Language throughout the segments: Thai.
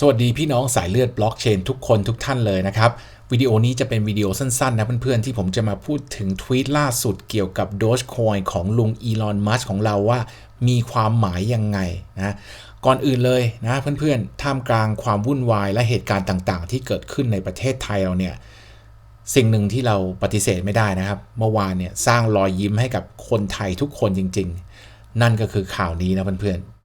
สวัสดีพี่น้องสายเลือดบล็อกเชนทุกคนทุกท่านเลยนะครับ วิดีโอนี้จะเป็นวิดีโอสั้นๆนะเพื่อนๆ ที่ผมจะมาพูดถึงทวีตล่าสุดเกี่ยวกับ Dogecoin ของลุงอีลอนมัสของเราว่ามีความหมายยังไงนะก่อนอื่นเลยนะเพื่อนๆ ท่ามกลางความวุ่นวายและเหตุการณ์ต่างๆ ที่เกิดขึ้นในประเทศไทยเราเนี่ยสิ่งหนึ่งที่เราปฏิเสธไม่ได้นะครับ เมื่อวานเนี่ยสร้างรอยยิ้มให้กับคนไทยทุกคนจริง ๆ นั่นก็คือข่าวนี้นะเพื่อนๆ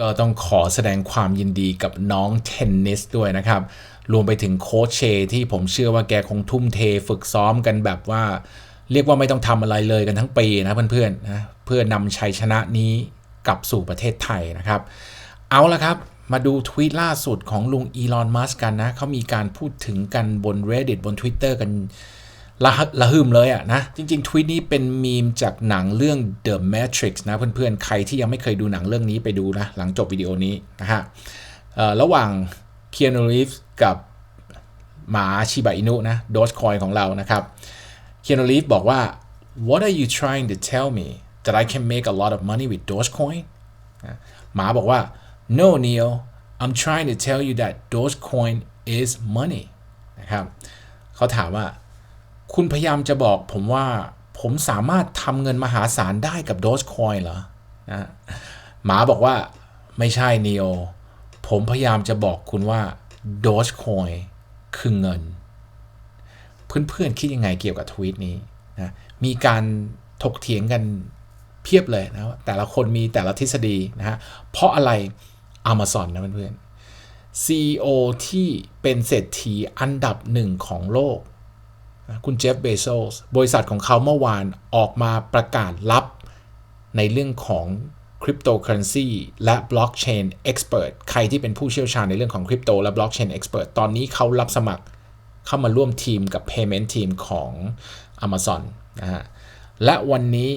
ก็ต้องขอแสดงความยินดีกับน้องเทนนิสด้วยนะครับ รวมไปถึงโค้ชเชที่ผมเชื่อว่าแกคงทุ่มเทฝึกซ้อมกันแบบว่า เรียกว่าไม่ต้องทำอะไรเลยกันทั้งปีนะเพื่อนๆนะเพื่อนำชัยชนะนี้กลับสู่ประเทศไทยนะครับ เอาละครับมาดูทวีตล่าสุดของลุงอีลอน มัสกันนะเขามีการพูดถึงกันบน Reddit บน Twitter กัน ละหละหึมเลยอะนะ จริง ๆ ทวีตนี้เป็นมีมจากหนังเรื่อง The Matrix นะเพื่อนๆ ใครที่ยังไม่เคยดูหนังเรื่องนี้ไปดูนะ หลังจบวิดีโอนี้นะฮะระหว่าง Keanu Reeves กับหมาชิบะอินุนะ Dogecoin ของเรานะครับ Keanu Reeves บอกว่า What are you trying to tell me that I can make a lot of money with Dogecoin หมาบอกว่า No Neil I'm trying to tell you that Dogecoin is money นะครับเขาถามว่า คุณพยายามจะบอกผมว่าผมสามารถทำเงินมหาศาลได้กับ Dogecoin เหรอนะหมาบอกว่าไม่ใช่นีโอผมพยายามจะบอกคุณว่า Dogecoin คือเงิน เพื่อนๆคิดยังไงเกี่ยวกับทวีตนี้นะมีการถกเถียงกันเพียบเลยนะแต่ละคนมีแต่ละทฤษฎีนะฮะเพราะอะไร Amazon นะเพื่อนๆ CEO ที่เป็นเศรษฐีอันดับหนึ่งของโลก คุณเจฟเบโซสบริษัทของเขาเมื่อวานออกมาประกาศลับ ในเรื่องของคริปโตเคอเรนซีและบล็อกเชนเอ็กซ์เพรสใครที่เป็นผู้เชี่ยวชาญในเรื่องของคริปโตและบล็อกเชนเอ็กซ์เพรสตอนนี้เขารับสมัครเข้ามาร่วมทีมกับ Payment Team ของ Amazon นะฮะ และวันนี้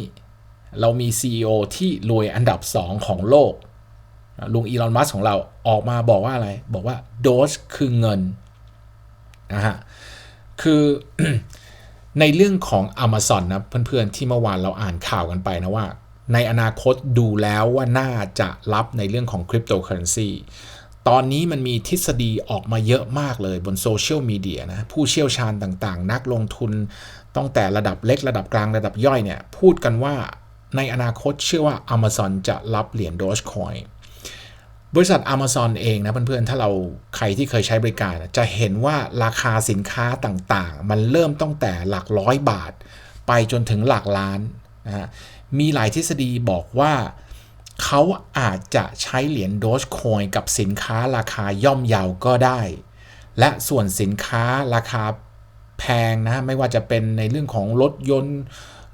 เรามี CEO ที่รวยอันดับ 2 ของโลก ลุงอีลอน มัสของเราออกมาบอกว่าอะไร บอกว่าโดสคือเงินนะฮะ คือในเรื่องของ Amazon นะเพื่อนๆที่เมื่อวานเราอ่านข่าวกันไปนะว่า ในอนาคตดูแล้วว่าน่าจะรับในเรื่องของคริปโตเคอเรนซีตอนนี้มันมีทฤษฎีออกมาเยอะมากเลยบนโซเชียลมีเดียนะผู้เชี่ยวชาญต่างๆ นักลงทุนตั้งแต่ระดับเล็กระดับกลางระดับย่อยเนี่ย พูดกันว่าในอนาคตเชื่อว่า Amazon จะรับเหรียญ Dogecoin บริษัท Amazon เองนะเพื่อนๆ ถ้าเราใครที่เคยใช้บริการ จะเห็นว่าราคาสินค้าต่างๆ มันเริ่มตั้งแต่หลักร้อยบาท ไปจนถึงหลักล้านนะฮะมีหลายทฤษฎีบอกว่าเขาอาจจะใช้เหรียญ Dogecoin กับสินค้าราคาย่อมเยาวก็ได้ และส่วนสินค้าราคาแพงนะไม่ว่าจะเป็นในเรื่องของรถยนต์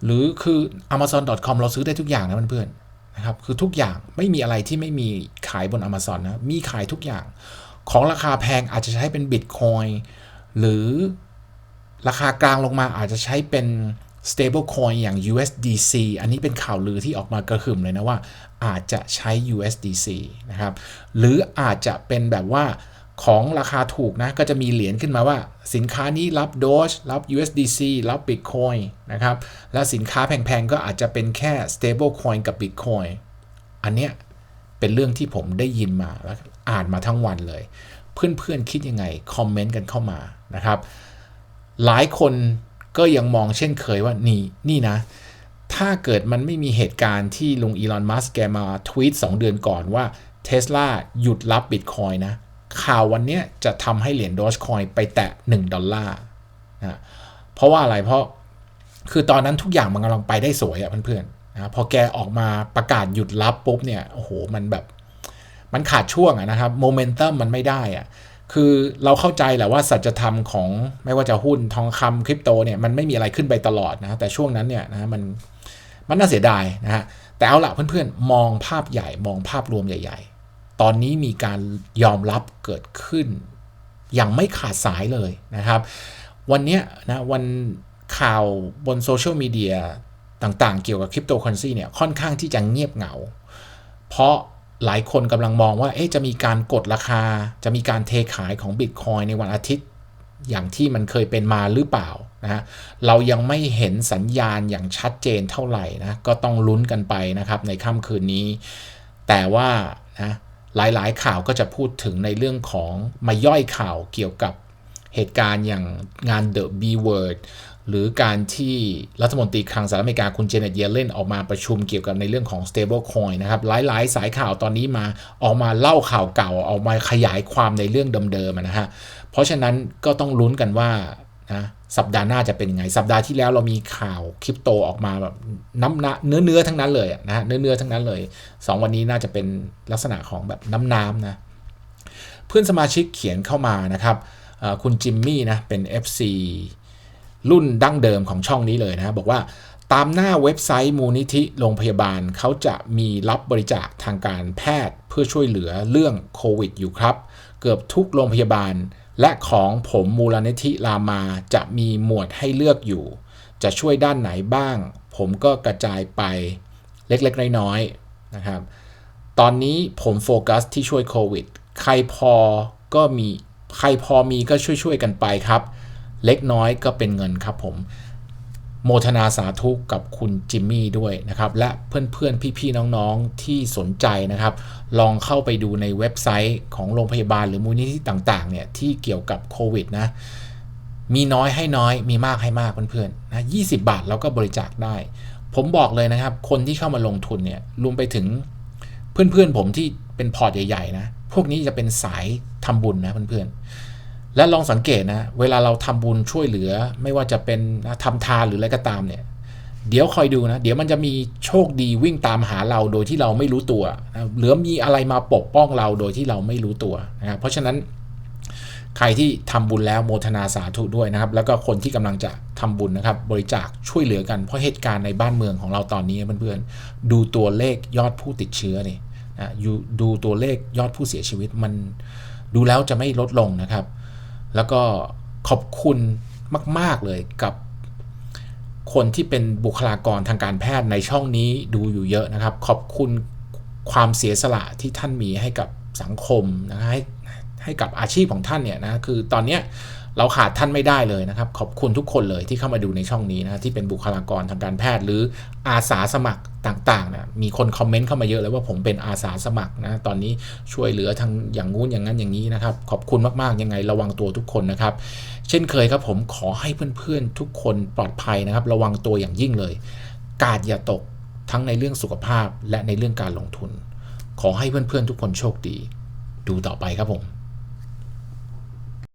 หรือคือ amazon.com เราซื้อได้ทุกอย่างนะเพื่อนๆ นะครับคือทุกอย่างไม่มีอะไรที่ไม่มีขายบน Amazon นะ มีขายทุกอย่าง ของราคาแพงอาจจะใช้เป็น Bitcoin หรือราคากลางลงมาอาจจะใช้เป็น stable coin อย่าง USDC อันนี้เป็นข่าวลือที่ออกมากระหึ่มเลยนะว่า อาจจะใช้ USDC นะครับ หรืออาจจะเป็นแบบว่า ของราคาถูกนะ ก็จะมีเหรียญขึ้นมาว่า สินค้านี้รับ Doge รับ USDC รับ Bitcoin นะครับ และสินค้าแพงๆ ก็อาจจะเป็นแค่ stable coin กับ Bitcoin อันเนี้ยเป็นเรื่องที่ผมได้ยินมาแล้วอ่านมาทั้งวันเลย เพื่อนๆคิดยังไง คอมเมนต์กันเข้ามานะครับ หลายคนก็ยังมองเช่นเคยว่านี่นี่นะ ถ้าเกิดมันไม่มีเหตุการณ์ที่ลุงอีลอน มัสแกมาทวีต2 เดือนก่อนว่า Tesla หยุดรับบิตคอยนะ ข่าววันนี้จะทำให้เหรียญ Dogecoin ไปแตะ 1 ดอลลาร์นะเพราะว่าอะไรเพราะคือตอนนั้นทุกอย่างมันกำลังไปได้สวยอะเพื่อนๆนะพอแกออกมาประกาศหยุดรับปุ๊บเนี่ยโอ้โหมันแบบ มันขาดช่วงอะนะครับโมเมนตัมมันไม่ได้อะคือเราเข้าใจแหละว่าสัจธรรมของไม่ว่าจะหุ้นทองคำคริปโตเนี่ยมันไม่มีอะไรขึ้นไปตลอดนะแต่ช่วงนั้นเนี่ยนะมันมันน่าเสียดายนะฮะแต่เอาละเพื่อนๆ มองภาพใหญ่มองภาพรวมใหญ่ ๆ ตอนนี้มีการยอมรับเกิดขึ้น อย่างไม่ขาดสายเลยนะครับ วันนี้นะวันข่าวบนโซเชียลมีเดียต่างๆ เกี่ยวกับคริปโตเคอเรนซีเนี่ยค่อนข้างที่จะเงียบเหงา เพราะหลายคนกำลังมองว่าเอ๊ะจะมีการกดราคา จะมีการเทขายของ Bitcoin ในวันอาทิตย์อย่างที่มันเคยเป็นมาหรือเปล่านะเรายังไม่เห็นสัญญาณอย่างชัดเจนเท่าไหร่นะ ก็ต้องลุ้นกันไปนะครับในค่ำคืนนี้ แต่ว่านะ หลายๆ ข่าวก็จะพูดถึงในเรื่องของมาย่อยข่าวเกี่ยวกับเหตุการณ์อย่างงาน The B Word หรือการที่รัฐมนตรีคลังสหรัฐอเมริกาคุณเจเน็ตเยเลนออกมาประชุมเกี่ยวกับในเรื่องของ stable coin นะครับ หลายๆ สายข่าวตอนนี้มาออกมาเล่าข่าวเก่าออกมาขยายความในเรื่องเดิมๆนะฮะ เพราะฉะนั้นก็ต้องลุ้นกันว่า นะสัปดาห์หน้าจะเป็นยังไง สัปดาห์ที่แล้วเรามีข่าวคริปโตออกมาแบบน้ำเนื้อเนื้อทั้งนั้นเลยนะฮะเนื้อเนื้อทั้งนั้นเลย 2 วันนี้น่าจะเป็นลักษณะของแบบน้ำน้ำนะเพื่อนสมาชิกเขียนเข้ามานะครับคุณจิมมี่นะเป็น FC รุ่นดั้งเดิมของช่องนี้เลยนะบอกว่าตามหน้าเว็บไซต์มูลนิธิโรงพยาบาลเขาจะมีรับบริจาคทางการแพทย์เพื่อช่วยเหลือเรื่องโควิดอยู่ครับ เกือบทุกโรงพยาบาล และของผมมูลนิธิรามาจะมีหมวดให้เลือกอยู่ จะช่วยด้านไหนบ้าง ผมก็กระจายไปเล็กๆน้อยๆนะครับ ตอนนี้ผมโฟกัสที่ช่วยโควิด ใครพอก็มี ใครพอมีก็ช่วยๆกันไปครับ เล็กน้อยก็เป็นเงินครับผม โมทนาสาธุกับคุณจิมมี่ด้วยนะครับ และเพื่อนๆ พี่ๆ น้องๆ ที่สนใจนะครับ ลองเข้าไปดูในเว็บไซต์ของโรงพยาบาลหรือมูลนิธิต่างๆ เนี่ยที่เกี่ยวกับโควิดนะ มีน้อยให้น้อย มีมากให้มากเพื่อนๆ นะ20 บาทเราก็บริจาคได้ ผมบอกเลยนะครับ คนที่เข้ามาลงทุนเนี่ย รวมไปถึงเพื่อนๆ ผมที่เป็นพอร์ตใหญ่ๆ นะ พวกนี้จะเป็นสายทำบุญนะเพื่อนๆ และลองสังเกตนะ เวลาเราทำบุญช่วยเหลือ ไม่ว่าจะเป็นทำทานหรืออะไรก็ตามเนี่ย เดี๋ยวคอยดูนะ เดี๋ยวมันจะมีโชคดีวิ่งตามหาเราโดยที่เราไม่รู้ตัวนะหรือมีอะไรมาปกป้องเราโดยที่เราไม่รู้ตัวนะครับ เพราะฉะนั้นใครที่ทำบุญแล้วโมทนาสาธุด้วยนะครับ แล้วก็คนที่กำลังจะทำบุญนะครับ บริจาคช่วยเหลือกันเพราะเหตุการณ์ในบ้านเมืองของเราตอนนี้เพื่อนๆดูตัวเลขยอดผู้ติดเชื้อนี่นะดูตัวเลขยอดผู้เสียชีวิตมันดูแล้วจะไม่ลดลงนะครับ แล้วก็ขอบคุณมาก ๆ เลยกับคนที่เป็นบุคลากรทางการแพทย์ในช่องนี้ดูอยู่เยอะนะครับ ขอบคุณความเสียสละที่ท่านมีให้กับสังคมนะให้ให้กับอาชีพของท่านเนี่ยนะคือตอนเนี้ย เราขาดท่านไม่ได้เลยนะครับ ขอบคุณทุกคนเลยที่เข้ามาดูในช่องนี้นะที่เป็นบุคลากรทางการแพทย์หรืออาสาสมัครต่างๆนะมีคนคอมเมนต์เข้ามาเยอะเลยว่าผมเป็นอาสาสมัครนะตอนนี้ช่วยเหลือทางอย่างงู้นอย่างนั้นอย่างนี้นะครับ ขอบคุณมากๆยังไงระวังตัวทุกคนนะครับ เช่นเคยครับผมขอให้เพื่อนๆทุกคนปลอดภัยนะครับ ระวังตัวอย่างยิ่งเลย กาดอย่าตกทั้งในเรื่องสุขภาพและในเรื่องการลงทุน ขอให้เพื่อนๆทุกคนโชคดี ดูต่อไปครับผม